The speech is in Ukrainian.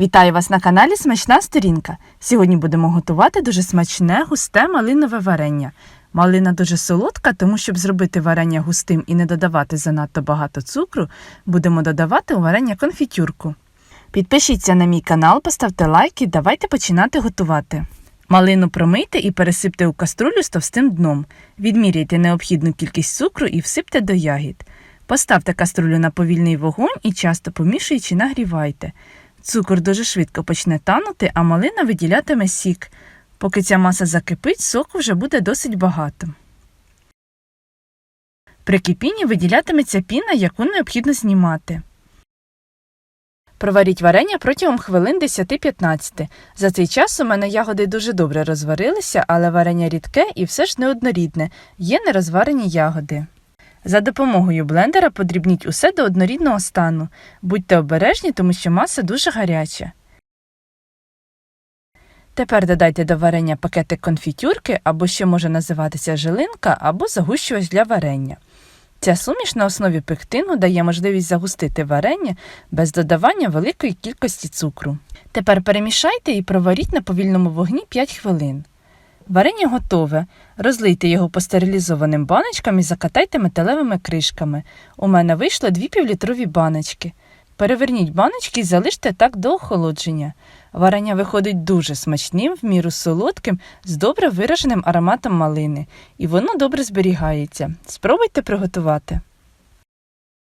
Вітаю вас на каналі Смачна сторінка. Сьогодні будемо готувати дуже смачне густе малинове варення. Малина дуже солодка, тому щоб зробити варення густим і не додавати занадто багато цукру, будемо додавати у варення конфітюрку. Підпишіться на мій канал, поставте лайк і давайте починати готувати. Малину промийте і пересипте у каструлю з товстим дном. Відміряйте необхідну кількість цукру і всипте до ягід. Поставте каструлю на повільний вогонь і часто помішуючи нагрівайте. Цукор дуже швидко почне танути, а малина виділятиме сік. Поки ця маса закипить, соку вже буде досить багато. При кипінні виділятиметься піна, яку необхідно знімати. Проваріть варення протягом хвилин 10-15. За цей час у мене ягоди дуже добре розварилися, але варення рідке і все ж неоднорідне, є нерозварені ягоди. За допомогою блендера подрібніть усе до однорідного стану. Будьте обережні, тому що маса дуже гаряча. Тепер додайте до варення пакетик конфітюрки або ще може називатися жилинка або загущувач для варення. Ця суміш на основі пектину дає можливість загустити варення без додавання великої кількості цукру. Тепер перемішайте і проваріть на повільному вогні 5 хвилин. Варення готове. Розлийте його по стерилізованим баночкам і закатайте металевими кришками. У мене вийшло дві півлітрові баночки. Переверніть баночки і залиште так до охолодження. Варення виходить дуже смачним, в міру солодким, з добре вираженим ароматом малини, і воно добре зберігається. Спробуйте приготувати.